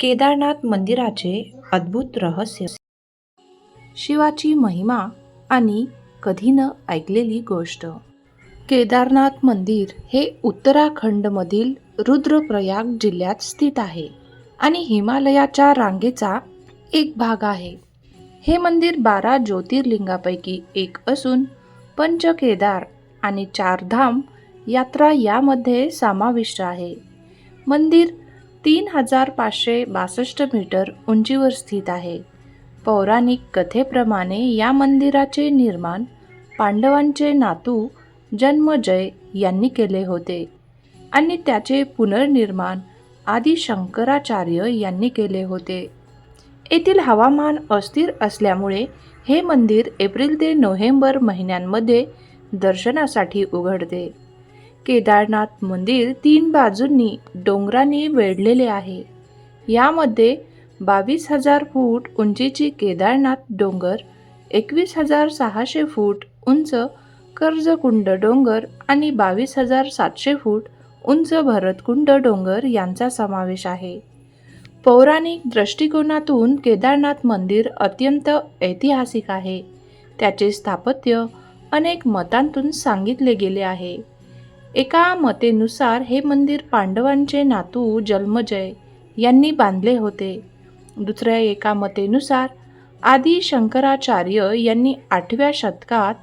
केदारनाथ मंदिराचे अद्भुत रहस्य. शिवाची महिमा आणि कधी न ऐकलेली गोष्ट. केदारनाथ मंदिर हे उत्तराखंडमधील रुद्रप्रयाग जिल्ह्यात स्थित आहे आणि हिमालयाच्या रांगेचा एक भाग आहे. हे मंदिर बारा ज्योतिर्लिंगापैकी एक असून पंचकेदार आणि चारधाम यात्रा यामध्ये समाविष्ट आहे. मंदिर तीन हजार पाचशे बासष्ट मीटर उंचीवर स्थित आहे. पौराणिक कथेप्रमाणे या मंदिराचे निर्माण पांडवांचे नातू जन्मजय यांनी केले होते आणि त्याचे पुनर्निर्माण आदी शंकराचार्य यांनी केले होते. येथील हवामान अस्थिर असल्यामुळे हे मंदिर एप्रिल ते नोव्हेंबर महिन्यांमध्ये दर्शनासाठी उघडते. केदारनाथ मंदिर तीन बाजूंनी डोंगरांनी वेढलेले आहे. यामध्ये बावीस हजार फूट उंचीची केदारनाथ डोंगर एकवीस हजार सहाशे फूट उंच कर्जकुंड डोंगर आणि बावीस हजार सातशे फूट उंच भरतकुंड डोंगर यांचा समावेश आहे. पौराणिक दृष्टिकोनातून केदारनाथ मंदिर अत्यंत ऐतिहासिक आहे. त्याचे स्थापत्य अनेक मतांतून सांगितले गेले आहे. एका मतेनुसार हे मंदिर पांडवांचे नातू जन्मजय यांनी बांधले होते. दुसऱ्या एका मतेनुसार आदी शंकराचार्य यांनी आठव्या शतकात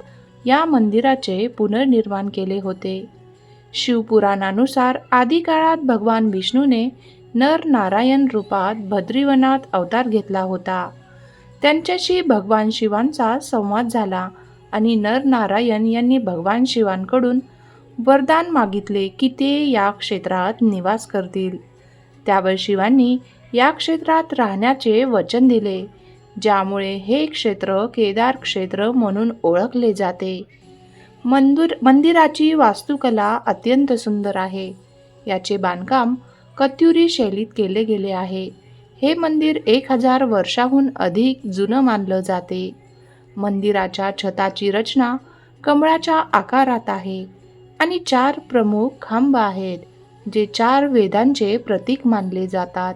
या मंदिराचे पुनर्निर्माण केले होते. शिवपुराणानुसार आदिकाळात भगवान विष्णूने नर नारायण रूपात भद्रीवनात अवतार घेतला होता. त्यांच्याशी भगवान शिवांचा संवाद झाला आणि नर नारायण यांनी भगवान शिवांकडून वरदान मागितले की ते या क्षेत्रात निवास करतील. त्यावर शिवांनी या क्षेत्रात राहण्याचे वचन दिले ज्यामुळे हे क्षेत्र केदार क्षेत्र म्हणून ओळखले जाते. मंदिर मंदिराची वास्तुकला अत्यंत सुंदर आहे. याचे बांधकाम कत्युरी शैलीत केले गेले आहे. हे मंदिर एक हजार वर्षाहून अधिक जुनं मानलं जाते. मंदिराच्या छताची रचना कमळाच्या आकारात आहे. आणि चार प्रमुख खांब आहेत जे चार वेदांचे प्रतीक मानले जातात.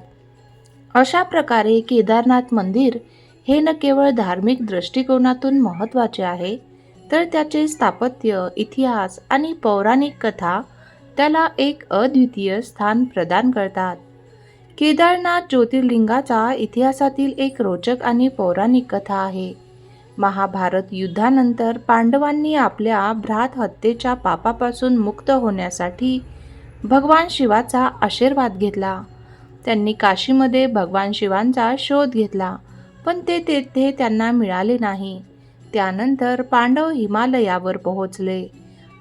अशा प्रकारे केदारनाथ मंदिर हे न केवळ धार्मिक दृष्टिकोनातून महत्त्वाचे आहे तर त्याचे स्थापत्य इतिहास आणि पौराणिक कथा त्याला एक अद्वितीय स्थान प्रदान करतात. केदारनाथ ज्योतिर्लिंगाचा इतिहासातील एक रोचक आणि पौराणिक कथा आहे. महाभारत युद्धानंतर पांडवांनी आपल्या भ्रात हत्येच्या पापापासून मुक्त होण्यासाठी भगवान शिवाचा आशीर्वाद घेतला. त्यांनी काशीमध्ये भगवान शिवांचा शोध घेतला पण ते तेथे त्यांना मिळाले नाही. त्यानंतर पांडव हिमालयावर पोहोचले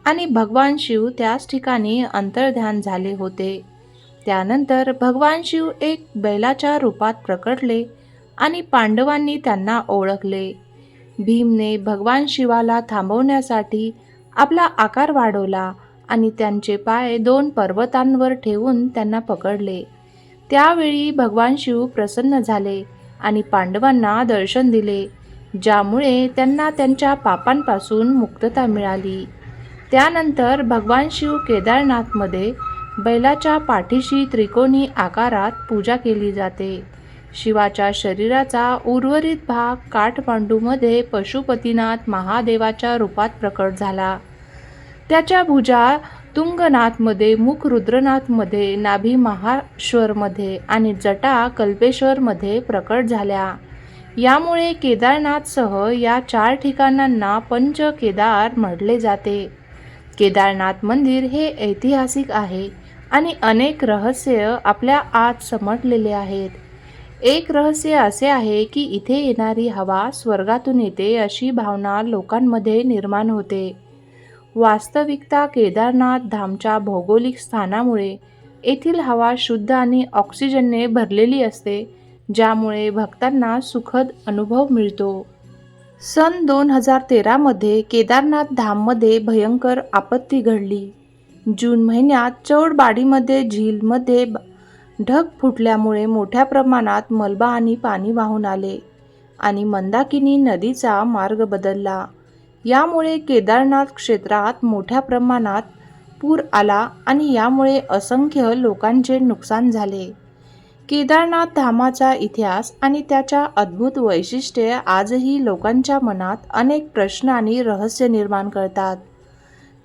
आणि भगवान शिव त्याच ठिकाणी अंतर्ध्यान झाले होते. त्यानंतर भगवान शिव एक बैलाच्या रूपात प्रकटले आणि पांडवांनी त्यांना ओळखले. भीमने भगवान शिवाला थांबवण्यासाठी आपला आकार वाढवला आणि त्यांचे पाय दोन पर्वतांवर ठेवून त्यांना पकडले. त्यावेळी भगवान शिव प्रसन्न झाले आणि पांडवांना दर्शन दिले ज्यामुळे त्यांना त्यांच्या पापांपासून मुक्तता मिळाली. त्यानंतर भगवान शिव केदारनाथमध्ये बैलाच्या पाठीशी त्रिकोणी आकारात पूजा केली जाते. शिवाच्या शरीराचा उर्वरित भाग काठमांडूमध्ये पशुपतीनाथ महादेवाच्या रूपात प्रकट झाला. त्याच्या भुजा तुंगनाथमध्ये मुख रुद्रनाथमध्ये नाभी महाश्वरमध्ये आणि जटा कल्पेश्वरमध्ये प्रकट झाल्या. यामुळे केदारनाथसह या चार ठिकाणांना पंच केदार म्हटले जाते. केदारनाथ मंदिर हे ऐतिहासिक आहे आणि अनेक रहस्य आपल्या आत समटलेले आहेत. एक रहस्य असे आहे की इथे येणारी हवा स्वर्गातून येते अशी भावना लोकांमध्ये निर्माण होते. वास्तविकता केदारनाथ धामच्या भौगोलिक स्थानामुळे येथील हवा शुद्ध आणि ऑक्सिजनने भरलेली असते ज्यामुळे भक्तांना सुखद अनुभव मिळतो. सन दोन हजार तेरामध्ये केदारनाथ धाममध्ये भयंकर आपत्ती घडली. जून महिन्यात चौडबाडीमध्ये झीलमध्ये ढग फुटल्यामुळे मोठ्या प्रमाणात मलबा आणि पाणी वाहून आले आणि मंदाकिनी नदीचा मार्ग बदलला. यामुळे केदारनाथ क्षेत्रात मोठ्या प्रमाणात पूर आला आणि यामुळे असंख्य लोकांचे नुकसान झाले. केदारनाथ धामाचा इतिहास आणि त्याच्या अद्भुत वैशिष्ट्ये आजही लोकांच्या मनात अनेक प्रश्न आणि रहस्य निर्माण करतात.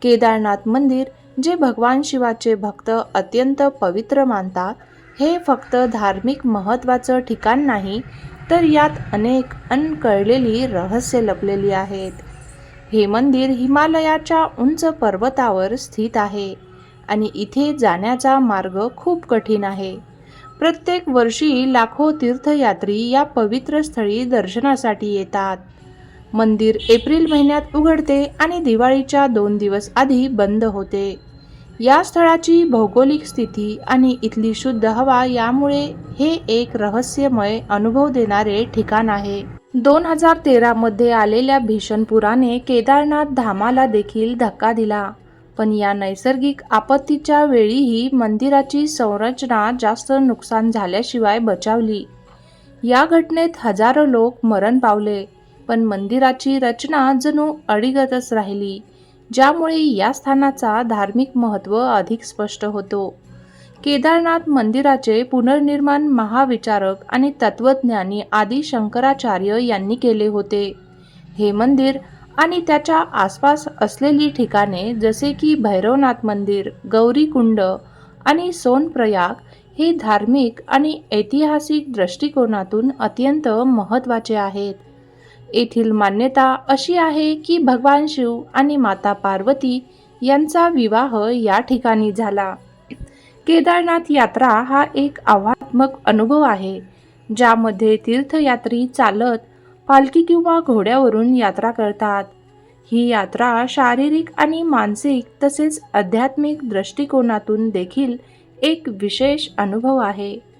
केदारनाथ मंदिर जे भगवान शिवाचे भक्त अत्यंत पवित्र मानतात हे फक्त धार्मिक महत्त्वाचं ठिकाण नाही तर यात अनेक अनकळलेली रहस्य लपलेली आहेत. हे मंदिर हिमालयाच्या उंच पर्वतावर स्थित आहे आणि इथे जाण्याचा मार्ग खूप कठीण आहे. प्रत्येक वर्षी लाखो तीर्थयात्री या पवित्र स्थळी दर्शनासाठी येतात. मंदिर एप्रिल महिन्यात उघडते आणि दिवाळीच्या दोन दिवस आधी बंद होते. या स्थळाची भौगोलिक स्थिती आणि इथली शुद्ध हवा यामुळे हे एक रहस्यमय अनुभव देणारे ठिकाण आहे. दोन हजार तेरामध्ये आलेल्या भीषण पुराने केदारनाथ धामाला देखील धक्का दिला. पण या नैसर्गिक आपत्तीच्या वेळीही मंदिराची संरचना जास्त नुकसान झाल्याशिवाय बचावली. या घटनेत हजारो लोक मरण पावले पण मंदिराची रचना जणू अडिगतच राहिली. ज्यामुळे या स्थानाचा धार्मिक महत्त्व अधिक स्पष्ट होतो. केदारनाथ मंदिराचे पुनर्निर्माण महाविचारक आणि तत्वज्ञानी आदी शंकराचार्य यांनी केले होते. हे मंदिर आणि त्याच्या आसपास असलेली ठिकाणे जसे की भैरवनाथ मंदिर गौरीकुंड आणि सोनप्रयाग हे धार्मिक आणि ऐतिहासिक दृष्टिकोनातून अत्यंत महत्त्वाचे आहेत. येथील मान्यता अशी आहे की भगवान शिव आणि माता पार्वती यांचा विवाह या ठिकाणी झाला. केदारनाथ यात्रा हा एक आव्हानात्मक अनुभव आहे ज्यामध्ये तीर्थयात्री चालत पालखी किंवा घोड्यावरून यात्रा करतात. ही यात्रा शारीरिक आणि मानसिक तसेच आध्यात्मिक दृष्टिकोनातून देखील एक विशेष अनुभव आहे.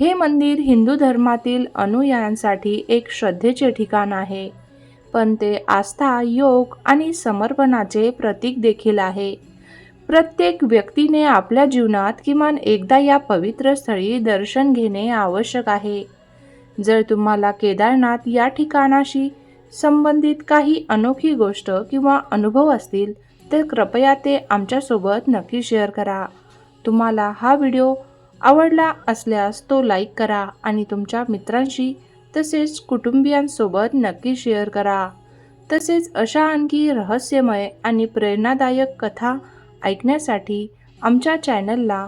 हे मंदिर हिंदू धर्मातील अनुयायांसाठी एक श्रद्धेचे ठिकाण आहे. पण ते आस्था योग आणि समर्पणाचे प्रतीक देखील आहे. प्रत्येक व्यक्तीने आपल्या जीवनात किमान एकदा या पवित्र स्थळी दर्शन घेणे आवश्यक आहे. जर तुम्हाला केदारनाथ या ठिकाणाशी संबंधित काही अनोखी गोष्ट किंवा अनुभव असतील तर कृपया ते आमच्यासोबत नक्की शेअर करा. तुम्हाला हा व्हिडिओ आवडला असल्यास तो लाईक करा आणि तुमच्या मित्रांशी तसेच कुटुंबियांसोबत नक्की शेअर करा. तसेच अशा आणखी रहस्यमय आणि प्रेरणादायक कथा ऐकण्यासाठी आमच्या चॅनलला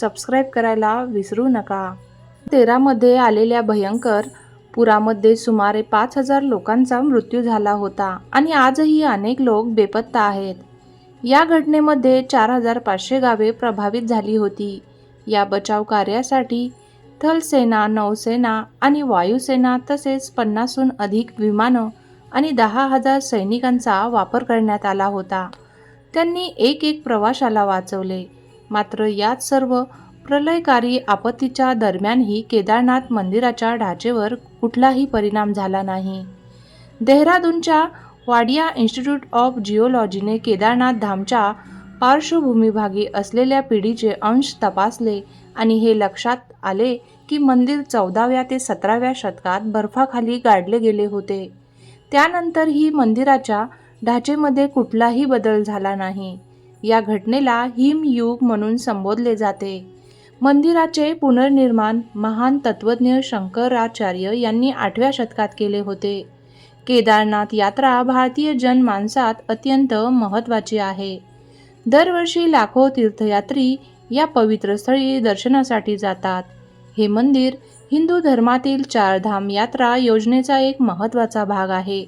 सबस्क्राईब करायला विसरू नका. तेरामध्ये आलेल्या भयंकर पुरामध्ये सुमारे पाच हजार लोकांचा मृत्यू झाला होता आणि आजही अनेक लोक बेपत्ता आहेत. या घटनेमध्ये चार हजार पाचशे गावे प्रभावित झाली होती. या बचाव कार्यासाठी थलसेना नौसेना आणि वायुसेना तसेच पन्नासहून अधिक विमानं आणि दहा हजार सैनिकांचा वापर करण्यात आला होता. त्यांनी एक एक प्रवाशाला वाचवले. मात्र यात सर्व प्रलयकारी आपत्तीच्या दरम्यानही केदारनाथ मंदिराच्या ढाचेवर कुठलाही परिणाम झाला नाही. देहरादूनच्या वाडिया इन्स्टिट्यूट ऑफ जिओलॉजीने केदारनाथ धामच्या पार्श्वभूमीभागी असलेल्या पिढीचे अंश तपासले आणि हे लक्षात आले की मंदिर चौदाव्या ते सतराव्या शतकात बर्फाखाली गाडले गेले होते. त्यानंतर ही मंदिराच्या ढाचेमध्ये कुठलाही बदल झाला नाही. या घटनेला हिमयुग म्हणून संबोधले जाते. मंदिराचे पुनर्निर्माण महान तत्वज्ञ शंकराचार्य यांनी आठव्या शतकात केले होते. केदारनाथ यात्रा भारतीय जनमानसात अत्यंत महत्त्वाची आहे. दरवर्षी लाखो तीर्थयात्री या पवित्र स्थळी दर्शनासाठी जातात. हे मंदिर हिंदू धर्मातील चारधाम यात्रा योजनेचा एक महत्त्वाचा भाग आहे.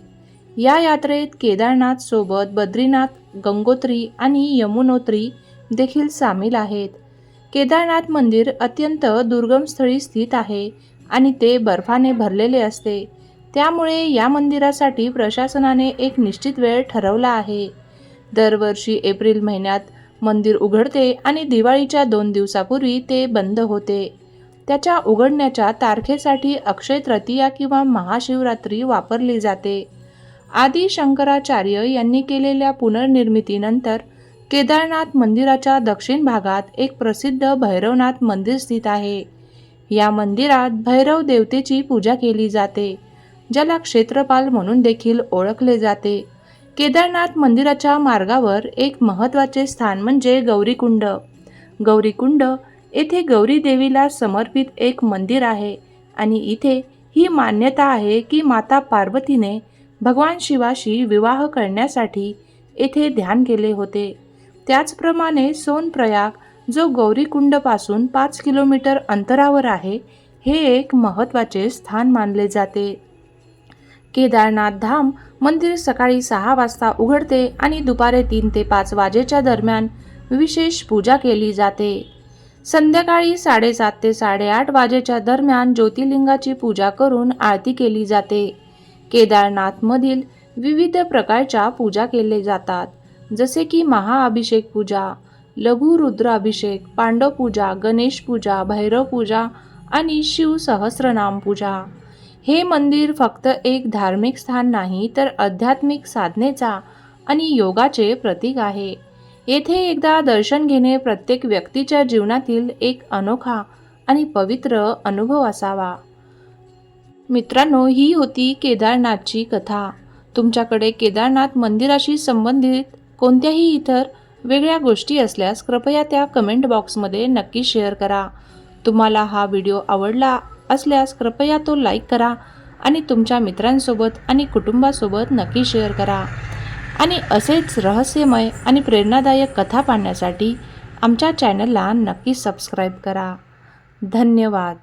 या यात्रेत केदारनाथ सोबत बद्रीनाथ गंगोत्री आणि यमुनोत्री देखील सामील आहेत. केदारनाथ मंदिर अत्यंत दुर्गम स्थळी स्थित आहे आणि ते बर्फाने भरलेले असते. त्यामुळे या मंदिरासाठी प्रशासनाने एक निश्चित वेळ ठरवला आहे. दरवर्षी एप्रिल महिन्यात मंदिर उघडते आणि दिवाळीच्या दोन दिवसापूर्वी ते बंद होते. त्याच्या उघडण्याच्या तारखेसाठी अक्षय तृतीया किंवा महाशिवरात्री वापरली जाते. आदी शंकराचार्य यांनी केलेल्या पुनर्निर्मितीनंतर केदारनाथ मंदिराच्या दक्षिण भागात एक प्रसिद्ध भैरवनाथ मंदिर स्थित आहे. या मंदिरात भैरव देवतेची पूजा केली जाते ज्याला क्षेत्रपाल म्हणून देखील ओळखले जाते. केदारनाथ मंदिराच्या मार्गावर एक महत्त्वाचे स्थान म्हणजे गौरीकुंड. गौरीकुंड येथे गौरी देवीला समर्पित एक मंदिर आहे आणि इथे ही मान्यता आहे की माता पार्वतीने भगवान शिवाशी विवाह करण्यासाठी येथे ध्यान केले होते. त्याचप्रमाणे सोनप्रयाग जो गौरीकुंडपासून पाच किलोमीटर अंतरावर आहे हे एक महत्त्वाचे स्थान मानले जाते. केदारनाथ धाम मंदिर सकाळी सहा वाजता उघडते आणि दुपारी तीन ते पाच वाजेच्या दरम्यान विशेष पूजा केली जाते. संध्याकाळी साडेसात ते साडेआठ वाजेच्या दरम्यान ज्योतिर्लिंगाची पूजा करून आरती केली जाते. केदारनाथमधील विविध प्रकारच्या पूजा केले जातात जसे की महाअभिषेक पूजा लघु रुद्राभिषेक पांडव पूजा गणेश पूजा भैरव पूजा आणि शिव सहस्रनाम पूजा. हे मंदिर फक्त एक धार्मिक स्थान नाही तर आध्यात्मिक साधनेचा आणि योगाचे प्रतीक आहे. येथे एकदा दर्शन घेणे प्रत्येक व्यक्तीच्या जीवनातील एक अनोखा आणि पवित्र अनुभव असावा. मित्रांनो ही होती केदारनाथची कथा. तुमच्याकडे केदारनाथ मंदिराशी संबंधित कोणत्याही इतर वेगळ्या गोष्टी असल्यास कृपया त्या कमेंट बॉक्समध्ये नक्की शेअर करा. तुम्हाला हा व्हिडिओ आवडला असल्यास कृपया तो लाईक करा आणि तुमच्या मित्रांसोबत आणि कुटुंबासोबत नक्की शेअर करा. आणि असेच रहस्यमय आणि प्रेरणादायक कथा पाहण्यासाठी आमच्या चॅनलला नक्की सबस्क्राईब करा. धन्यवाद.